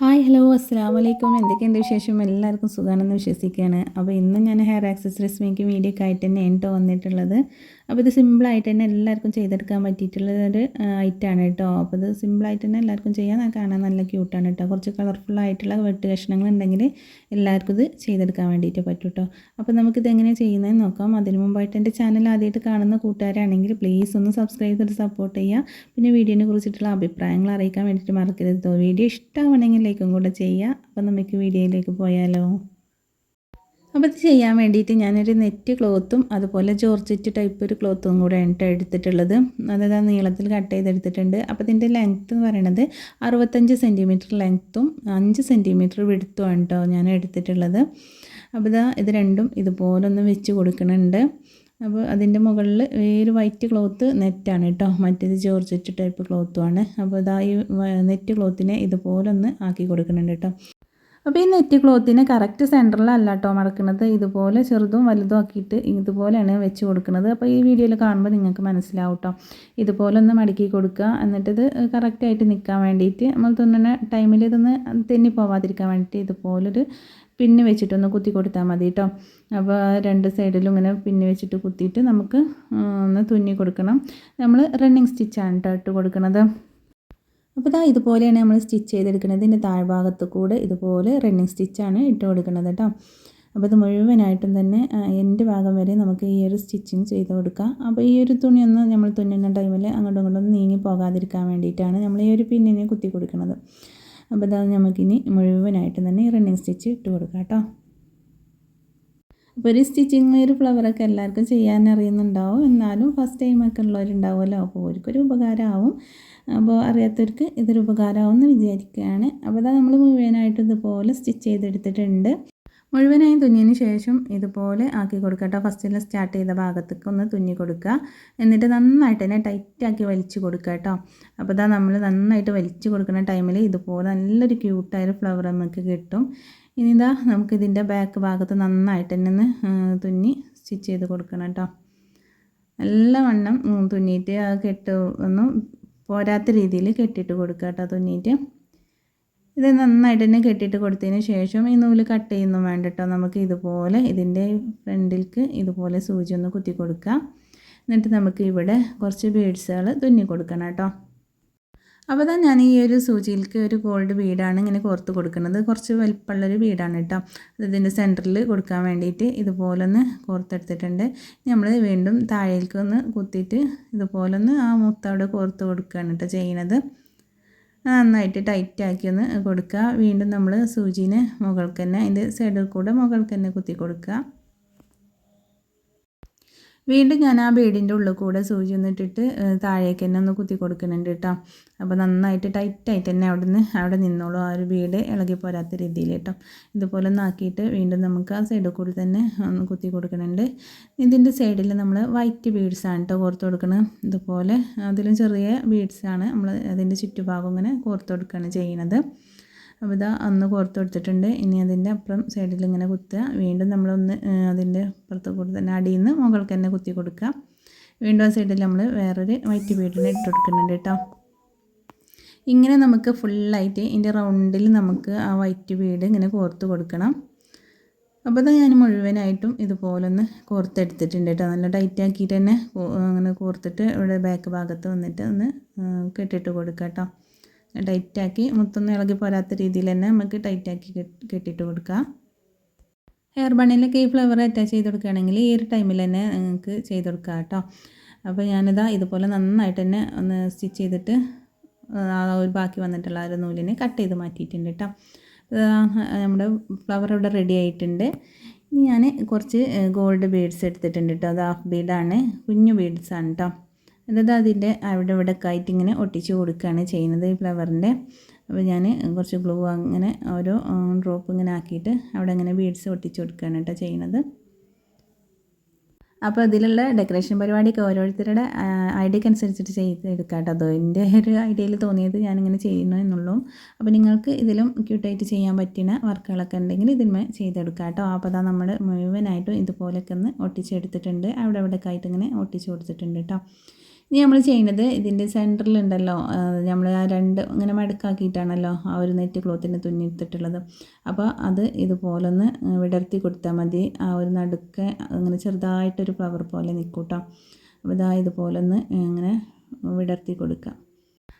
Hi hello അസ്സാം വലൈക്കും എന്തൊക്കെയുണ്ട് വിശേഷം? എല്ലാവർക്കും സുഖമാണെന്ന് വിശ്വസിക്കുകയാണ്. അപ്പോൾ ഇന്ന് ഞാൻ ഹെയർ ആക്സസറീസ് മേക്കിംഗ് വീഡിയോ ആയിട്ട് തന്നെ എന്റെ വന്നിട്ടുള്ളത്. അപ്പോൾ ഇത് സിമ്പിളായിട്ട് തന്നെ എല്ലാവർക്കും ചെയ്തെടുക്കാൻ പറ്റിയിട്ടുള്ളൊരു ഐറ്റമാണ് കേട്ടോ. അപ്പോൾ ഇത് സിമ്പിളായിട്ട് തന്നെ എല്ലാവർക്കും ചെയ്യാൻ കാണാൻ നല്ല ക്യൂട്ടാണ് കേട്ടോ. കുറച്ച് കളർഫുൾ ആയിട്ടുള്ള വെട്ട് കഷ്ണങ്ങൾ ഉണ്ടെങ്കിൽ എല്ലാവർക്കും ഇത് ചെയ്തെടുക്കാൻ വേണ്ടിയിട്ട് പറ്റും കേട്ടോ. അപ്പോൾ നമുക്കിത് എങ്ങനെയാണ് ചെയ്യുന്നതെന്ന് നോക്കാം. അതിന് മുമ്പായിട്ട് എന്റെ ചാനൽ ആദ്യമായിട്ട് കാണുന്ന കൂട്ടുകാരാണെങ്കിൽ പ്ലീസ് ഒന്ന് സബ്സ്ക്രൈബ് ചെയ്ത് സപ്പോർട്ട് ചെയ്യുക. പിന്നെ വീഡിയോനെ കുറിച്ചിട്ടുള്ള അഭിപ്രായങ്ങൾ അറിയിക്കാൻ വേണ്ടിയിട്ട് മറക്കരുത് വീഡിയോ ഇഷ്ടമാണെങ്കിൽ ലൈക്കും കൂടെ ചെയ്യുക. അപ്പോൾ നമുക്ക് വീഡിയോയിലേക്ക് പോയാലോ. അപ്പോൾ ഇത് ചെയ്യാൻ വേണ്ടിയിട്ട് ഞാനൊരു നെറ്റ് ക്ലോത്തും അതുപോലെ ജോർജറ്റ് ടൈപ്പ് ഒരു ക്ലോത്തും കൂടെ ആണ് എടുത്തിട്ടുള്ളത്. അതായത് നീളത്തിൽ കട്ട് ചെയ്തെടുത്തിട്ടുണ്ട്. അപ്പോൾ ഇതിന്റെ ലെങ്ത്ത് എന്ന് പറയുന്നത് അറുപത്തഞ്ച് സെന്റിമീറ്റർ ലെങ്ത്തും അഞ്ച് സെന്റിമീറ്റർ വിടുത്തുമാണ് കേട്ടോ ഞാൻ എടുത്തിട്ടുള്ളത്. അപ്പോൾ ഇതാ ഇത് രണ്ടും ഇതുപോലെ ഒന്ന് വെച്ച് കൊടുക്കുന്നുണ്ട് അപ്പോൾ അതിന്റെ മുകളിൽ ഒരു വൈറ്റ് ക്ലോത്ത് നെറ്റാണ് കേട്ടോ മറ്റേത് ജോർജറ്റ് ടൈപ്പ് ക്ലോത്തുമാണ് അപ്പോൾ ഇതാ ഈ നെറ്റ് ക്ലോത്തിനെ ഇതുപോലൊന്ന് ആക്കി കൊടുക്കുന്നുണ്ട് കേട്ടോ അപ്പോൾ ഈ നെറ്റ് ക്ലോത്തിനെ കറക്റ്റ് സെന്ററിലല്ല കേട്ടോ മടക്കുന്നത് ഇതുപോലെ ചെറുതും വലുതും ആക്കിയിട്ട് ഇതുപോലെയാണ് വെച്ച് കൊടുക്കുന്നത് അപ്പോൾ ഈ വീഡിയോയിൽ കാണുമ്പോൾ നിങ്ങൾക്ക് മനസ്സിലാവും കേട്ടോ ഇതുപോലെ ഒന്ന് മടക്കി കൊടുക്കുക. എന്നിട്ടിത് കറക്റ്റായിട്ട് നിൽക്കാൻ വേണ്ടിയിട്ട് നമ്മൾ തുന്നുന്ന ടൈമിൽ ഇതൊന്ന് തെന്നി പോവാതിരിക്കാൻ വേണ്ടിയിട്ട് ഇതുപോലൊരു പിന്നെ വെച്ചിട്ടൊന്ന് കുത്തി കൊടുത്താൽ മതി കേട്ടോ അപ്പോൾ രണ്ട് സൈഡിലും ഇങ്ങനെ പിന്നെ വെച്ചിട്ട് കുത്തിയിട്ട് നമുക്ക് ഒന്ന് തുന്നി കൊടുക്കണം. നമ്മൾ റണ്ണിങ് സ്റ്റിച്ചാണ് കേട്ടോ ഇട്ട് കൊടുക്കുന്നത് അപ്പോൾ ഇതാ ഇതുപോലെയാണ് നമ്മൾ സ്റ്റിച്ച് ചെയ്തെടുക്കുന്നത്. ഇതിന്റെ താഴ്ഭാഗത്ത് കൂടെ ഇതുപോലെ റണ്ണിങ് സ്റ്റിച്ചാണ് ഇട്ട് കൊടുക്കുന്നത് കേട്ടോ. അപ്പോൾ ഇത് മുഴുവനായിട്ടും തന്നെ എന്റെ ഭാഗം വരെ നമുക്ക് ഈ ഒരു സ്റ്റിച്ചിങ് ചെയ്ത് കൊടുക്കാം. അപ്പോൾ ഈ ഒരു തുണിയൊന്ന് നമ്മൾ തുന്നുന്ന ടൈമിൽ അങ്ങോട്ടും ഇങ്ങോട്ടും നീങ്ങി പോകാതിരിക്കാൻ വേണ്ടിയിട്ടാണ് നമ്മൾ ഈ ഒരു പിന്നിനെ കുത്തി കൊടുക്കുന്നത്. അപ്പോൾ ഇതാ നമുക്കിനി മുഴുവനായിട്ടും തന്നെ ഈ റണ്ണിങ് സ്റ്റിച്ച് ഇട്ട് കൊടുക്കാം കേട്ടോ. അപ്പോൾ ഒരു സ്റ്റിച്ചിങ് ഒരു ഫ്ലവറൊക്കെ എല്ലാവർക്കും ചെയ്യാൻ അറിയുന്നുണ്ടാവും എന്നാലും ഫസ്റ്റ് ടൈമൊക്കെ ഉള്ളവരുണ്ടാവുമല്ലോ? അപ്പോൾ അവർക്കൊരു ഉപകാരമാവും. അപ്പോൾ അറിയാത്തവർക്ക് ഇതൊരു ഉപകാരമാവും എന്ന് വിചാരിക്കുകയാണ്. അപ്പോൾ അതാ നമ്മൾ മുഴുവനായിട്ട് ഇതുപോലെ സ്റ്റിച്ച് ചെയ്തെടുത്തിട്ടുണ്ട്. മുഴുവനായും തുന്നിയതിന് ശേഷം ഇതുപോലെ ആക്കി കൊടുക്കുക കേട്ടോ. ഫസ്റ്റിൽ സ്റ്റാർട്ട് ചെയ്ത ഭാഗത്തേക്ക് ഒന്ന് തുന്നി കൊടുക്കുക. എന്നിട്ട് നന്നായിട്ട് തന്നെ ടൈറ്റാക്കി വലിച്ചു കൊടുക്കുക കേട്ടോ. അപ്പോൾ ഇതാ നമ്മൾ നന്നായിട്ട് വലിച്ചു കൊടുക്കുന്ന ടൈമിൽ ഇതുപോലെ നല്ലൊരു ക്യൂട്ടായൊരു ഫ്ലവർ നമുക്ക് കിട്ടും. ഇനി ഇതാ നമുക്കിതിന്റെ ബാക്ക് ഭാഗത്ത് നന്നായിട്ട് തന്നെ ഒന്ന് തുന്നി സ്റ്റിച്ച് ചെയ്ത് കൊടുക്കണം കേട്ടോ നല്ല വണ്ണം തുന്നിയിട്ട് ആ കെട്ട് ഒന്നും പോരാത്ത രീതിയിൽ കെട്ടിയിട്ട് കൊടുക്കുക കേട്ടോ തുന്നിയിട്ട്. ഇത് നന്നായിട്ട് തന്നെ കെട്ടിയിട്ട് കൊടുത്തതിന് ശേഷം ഈ നൂൽ കട്ട് ചെയ്യുന്നു വേണ്ട നമുക്ക് ഇതുപോലെ ഇതിന്റെ ഫ്രണ്ടിലേക്ക് ഇതുപോലെ സൂചി ഒന്ന് കുത്തി കൊടുക്കുക. എന്നിട്ട് നമുക്ക് ഇവിടെ കുറച്ച് ബീഡ്സുകൾ തുന്നി കൊടുക്കണം കേട്ടോ അപ്പോൾ തന്നെ ഞാൻ ഈ ഒരു സൂചിയിലേക്ക് ഒരു ഗോൾഡ് ബീഡാണ് ഇങ്ങനെ കോർത്ത് കൊടുക്കുന്നത്. കുറച്ച് വലിപ്പമുള്ളൊരു ബീഡാണ് കേട്ടോ ഇതിന്റെ സെന്ററിൽ കൊടുക്കാൻ വേണ്ടിയിട്ട് ഇതുപോലൊന്ന് കോർത്തെടുത്തിട്ടുണ്ട്. നമ്മൾ വീണ്ടും താഴേക്ക് ഒന്ന് കുത്തിയിട്ട് ഇതുപോലൊന്ന് ആ മുത്തവിടെ കോർത്ത് കൊടുക്കുകയാണ് കേട്ടോ ചെയ്യണത്. നന്നായിട്ട് ടൈറ്റാക്കി ഒന്ന് കൊടുക്കുക വീണ്ടും നമ്മൾ സൂചീനെ മുകൾക്ക് തന്നെ അതിന്റെ സൈഡിൽ കൂടെ മുകൾക്ക് തന്നെ കുത്തി കൊടുക്കുക വീണ്ടും ഞാൻ ആ ബീഡിന്റെ ഉള്ളിൽ കൂടെ സൂചി ഒന്നിട്ടിട്ട് താഴേക്ക് തന്നെ ഒന്ന് കുത്തി കൊടുക്കുന്നുണ്ട് കേട്ടോ അപ്പോൾ നന്നായിട്ട് ടൈറ്റായിട്ട് തന്നെ അവിടെ നിന്ന് അവിടെ നിന്നോളൂ. ആ ഒരു ബീഡ് ഇളകി പോരാത്ത രീതിയിൽ കേട്ടോ ഇതുപോലെ ഒന്നാക്കിയിട്ട് വീണ്ടും നമുക്ക് ആ സൈഡിൽ കൂടി തന്നെ ഒന്ന് കുത്തി കൊടുക്കുന്നുണ്ട്. ഇതിന്റെ സൈഡിൽ നമ്മൾ വൈറ്റ് ബീഡ്സാണ് കേട്ടോ കോർത്ത് കൊടുക്കുന്നത് ഇതുപോലെ അതിലും ചെറിയ ബീഡ്സാണ് നമ്മൾ അതിന്റെ ചുറ്റുഭാഗം ഇങ്ങനെ കോർത്ത് കൊടുക്കുകയാണ് ചെയ്യുന്നത്. അപ്പോൾ ഇതാ അന്ന് കോർത്ത് കൊടുത്തിട്ടുണ്ട്. ഇനി അതിന്റെ അപ്പുറം സൈഡിൽ ഇങ്ങനെ കുത്തുക. വീണ്ടും നമ്മളൊന്ന് അതിന്റെ അപ്പുറത്ത് കൂടെ തന്നെ അടിയിൽ നിന്ന് മുകൾക്ക് തന്നെ കുത്തി കൊടുക്കുക. വീണ്ടും ആ സൈഡിൽ നമ്മൾ വേറൊരു വൈറ്റ് ബീഡിനെ ഇട്ട് കൊടുക്കുന്നുണ്ട് കേട്ടോ. ഇങ്ങനെ നമുക്ക് ഫുള്ളായിട്ട് ഇതിന്റെ റൗണ്ടിൽ നമുക്ക് ആ വൈറ്റ് ബീഡ് ഇങ്ങനെ കോർത്ത് കൊടുക്കണം. അപ്പോൾ അത് ഞാൻ മുഴുവനായിട്ടും ഇതുപോലൊന്ന് കോർത്തെടുത്തിട്ടുണ്ട് കേട്ടോ. നല്ല ടൈറ്റ് ആക്കിയിട്ട് തന്നെ അങ്ങനെ കോർത്തിട്ട് ഇവിടെ ബാക്ക് ഭാഗത്ത് വന്നിട്ട് ഒന്ന് കെട്ടിട്ട് കൊടുക്കാം കേട്ടോ. ടൈറ്റാക്കി മുത്തൊന്നും ഇളകി പോരാത്ത രീതിയിൽ തന്നെ നമുക്ക് ടൈറ്റാക്കി കെട്ടിയിട്ട് കൊടുക്കാം. ഹെയർ ബണ്ണിലൊക്കെ ഈ ഫ്ലവർ അറ്റാച്ച് ചെയ്ത് കൊടുക്കുകയാണെങ്കിൽ ഈ ഒരു ടൈമിൽ തന്നെ നിങ്ങൾക്ക് ചെയ്ത് കൊടുക്കാം കേട്ടോ. അപ്പോൾ ഞാനിതാ ഇതുപോലെ നന്നായിട്ട് തന്നെ ഒന്ന് സ്റ്റിച്ച് ചെയ്തിട്ട് ആ ഒരു ബാക്കി വന്നിട്ടുള്ള ഒരു നൂലിനെ കട്ട് ചെയ്ത് മാറ്റിയിട്ടുണ്ട് കേട്ടോ. നമ്മുടെ ഫ്ലവർ ഇവിടെ റെഡി ആയിട്ടുണ്ട്. ഇനി ഞാൻ കുറച്ച് ഗോൾഡ് ബീഡ്സ് എടുത്തിട്ടുണ്ട് കേട്ടോ. അത് ഹാഫ് ബീഡാണ് കുഞ്ഞു ബീഡ്സാണ് കേട്ടോ. എന്നിട്ട് അതിന്റെ അവിടെ ഇവിടെ ആയിട്ട് ഇങ്ങനെ ഒട്ടിച്ച് കൊടുക്കുകയാണ് ചെയ്യുന്നത് ഈ ഫ്ലവറിന്റെ. അപ്പോൾ ഞാൻ കുറച്ച് ഗ്ലൂ അങ്ങനെ ഓരോ ഡ്രോപ്പ് ഇങ്ങനെ ആക്കിയിട്ട് അവിടെ അങ്ങനെ ബീഡ്സ് ഒട്ടിച്ച് കൊടുക്കുകയാണ് കേട്ടോ ചെയ്യുന്നത്. അപ്പോൾ അതിലുള്ള ഡെക്കറേഷൻ പരിപാടിയൊക്കെ ഓരോരുത്തരുടെ ഐഡിയക്ക് അനുസരിച്ചിട്ട് ചെയ്തെടുക്കാം കേട്ടോ എന്റെ ഒരു ഐഡിയയിൽ തോന്നിയത് ഞാനിങ്ങനെ ചെയ്യുന്നു എന്നുള്ളൂ. അപ്പോൾ നിങ്ങൾക്ക് ഇതിലും ക്യൂട്ടായിട്ട് ചെയ്യാൻ പറ്റുന്ന വർക്കുകളൊക്കെ ഉണ്ടെങ്കിൽ ഇതിന്മേ ചെയ്തെടുക്കാം കേട്ടോ അപ്പോൾ അതാ നമ്മൾ മുഴുവനായിട്ടും ഇതുപോലെയൊക്കെ ഒന്ന് ഒട്ടിച്ചെടുത്തിട്ടുണ്ട്. അവിടെ അവിടെ ആയിട്ട് ഇങ്ങനെ ഒട്ടിച്ചു കൊടുത്തിട്ടുണ്ട് കേട്ടോ ഇനി നമ്മൾ ചെയ്യുന്നത് ഇതിന്റെ സെന്ററിലുണ്ടല്ലോ. നമ്മൾ ആ രണ്ട് ഇങ്ങനെ മടക്കാക്കിയിട്ടാണല്ലോ ആ ഒരു നെറ്റ് ക്ലോത്തിന് തുന്നിയെടുത്തിട്ടുള്ളത്. അപ്പോൾ അത് ഇതുപോലൊന്ന് വിടർത്തി കൊടുത്താൽ മതി. ആ ഒരു നടുക്ക് അങ്ങനെ ചെറുതായിട്ടൊരു ഫ്ലവർ പോലെ നിൽക്കൂട്ടോ അപ്പോൾ ഇതാ ഇതുപോലെ ഒന്ന് ഇങ്ങനെ വിടർത്തി കൊടുക്കാം.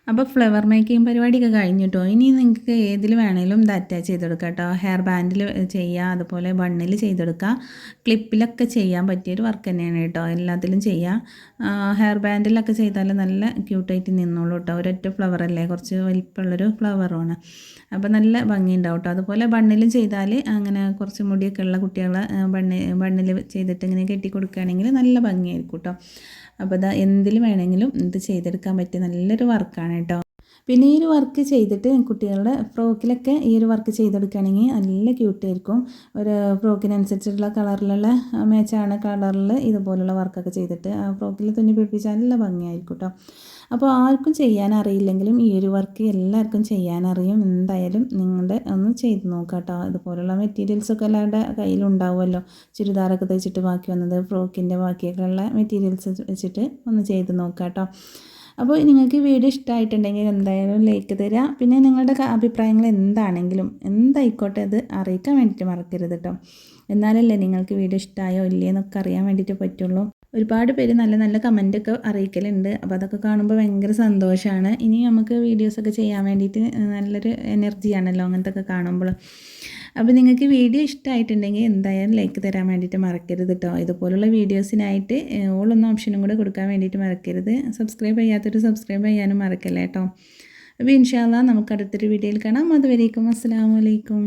അപ്പോൾ ഫ്ലവർ മേക്കിംഗ് പരിപാടിയൊക്കെ കഴിഞ്ഞിട്ടോ? ഇനി നിങ്ങൾക്ക് ഏതിൽ വേണേലും ഇത് അറ്റാച്ച് ചെയ്തെടുക്കാം കേട്ടോ ഹെയർ ബാൻഡിൽ ചെയ്യുക അതുപോലെ ബണ്ണിൽ ചെയ്തെടുക്കുക ക്ലിപ്പിലൊക്കെ ചെയ്യാൻ പറ്റിയൊരു വർക്ക് തന്നെയാണ് കേട്ടോ എല്ലാത്തിലും ചെയ്യുക ഹെയർ ബാൻഡിലൊക്കെ ചെയ്താൽ നല്ല ക്യൂട്ടായിട്ട് നിന്നോളൂ കേട്ടോ ഒരൊറ്റ ഫ്ലവർ അല്ലേ? കുറച്ച് വലിപ്പമുള്ളൊരു ഫ്ലവറുമാണ് അപ്പോൾ നല്ല ഭംഗിയുണ്ടാവും കേട്ടോ അതുപോലെ ബണ്ണിലും ചെയ്താൽ അങ്ങനെ കുറച്ച് മുടിയൊക്കെ ഉള്ള കുട്ടികളെ ബണ്ണ് ബണ്ണിൽ ചെയ്തിട്ട് ഇങ്ങനെ കെട്ടി കൊടുക്കുകയാണെങ്കിൽ നല്ല ഭംഗിയായിരിക്കും കേട്ടോ അപ്പോൾ ഇതാ എന്തിൽ വേണമെങ്കിലും ഇത് ചെയ്തെടുക്കാൻ പറ്റിയ നല്ലൊരു വർക്കാണ് കേട്ടോ. പിന്നെ ഈ ഒരു വർക്ക് ചെയ്തിട്ട് കുട്ടികളുടെ ഫ്രോക്കിലൊക്കെ ഈ ഒരു വർക്ക് ചെയ്തെടുക്കുകയാണെങ്കിൽ നല്ല ക്യൂട്ടായിരിക്കും ഒരു ഫ്രോക്കിനനുസരിച്ചിട്ടുള്ള കളറിലുള്ള മേച്ചാണ് കളറിൽ ഇതുപോലുള്ള വർക്കൊക്കെ ചെയ്തിട്ട് ആ ഫ്രോക്കിൽ തുന്നി പിടിപ്പിച്ചാൽ നല്ല ഭംഗിയായിരിക്കും കേട്ടോ അപ്പോൾ ആർക്കും ചെയ്യാൻ അറിയില്ലെങ്കിലും ഈ ഒരു വർക്ക് എല്ലാവർക്കും ചെയ്യാൻ അറിയും. എന്തായാലും നിങ്ങളുടെ ഒന്ന് ചെയ്ത് നോക്കാം കേട്ടോ ഇതുപോലുള്ള മെറ്റീരിയൽസൊക്കെ എല്ലാവരുടെ കയ്യിലുണ്ടാവുമല്ലോ ചുരിദാറൊക്കെ തയ്ച്ചിട്ട് ബാക്കി വന്നത് ഫ്രോക്കിന്റെ ബാക്കിയൊക്കെയുള്ള മെറ്റീരിയൽസ് വെച്ചിട്ട് ഒന്ന് ചെയ്ത് നോക്കാം കേട്ടോ അപ്പോൾ നിങ്ങൾക്ക് ഈ വീഡിയോ ഇഷ്ടമായിട്ടുണ്ടെങ്കിൽ എന്തായാലും ലൈക്ക് തരിക പിന്നെ നിങ്ങളുടെ അഭിപ്രായങ്ങൾ എന്താണെങ്കിലും എന്തായിക്കോട്ടെ അത് അറിയിക്കാൻ വേണ്ടിയിട്ട് മറക്കരുത് കേട്ടോ എന്നാലല്ലേ നിങ്ങൾക്ക് വീഡിയോ ഇഷ്ടമായോ ഇല്ലേ എന്നൊക്കെ അറിയാൻ വേണ്ടിയിട്ട് പറ്റുള്ളൂ. ഒരുപാട് പേര് നല്ല നല്ല കമന്റൊക്കെ അറിയിക്കലുണ്ട്. അപ്പോൾ അതൊക്കെ കാണുമ്പോൾ ഭയങ്കര സന്തോഷമാണ് ഇനി നമുക്ക് വീഡിയോസൊക്കെ ചെയ്യാൻ വേണ്ടിയിട്ട് നല്ലൊരു എനർജിയാണല്ലോ അങ്ങനത്തെ ഒക്കെ കാണുമ്പോൾ. അപ്പോൾ നിങ്ങൾക്ക് വീഡിയോ ഇഷ്ടമായിട്ടുണ്ടെങ്കിൽ എന്തായാലും ലൈക്ക് തരാൻ വേണ്ടിയിട്ട് മറക്കരുത് കേട്ടോ ഇതുപോലുള്ള വീഡിയോസിനായിട്ട് ഓളൊന്നും ഓപ്ഷനും കൂടെ കൊടുക്കാൻ വേണ്ടിയിട്ട് മറക്കരുത്. സബ്സ്ക്രൈബ് ചെയ്യാത്തൊരു സബ്സ്ക്രൈബ് ചെയ്യാനും മറക്കല്ലേ കേട്ടോ അപ്പോൾ ഇൻഷാല്ല നമുക്ക് അടുത്തൊരു വീഡിയോയിൽ കാണാം. അതുവരേക്കും അസ്സാം വലൈക്കും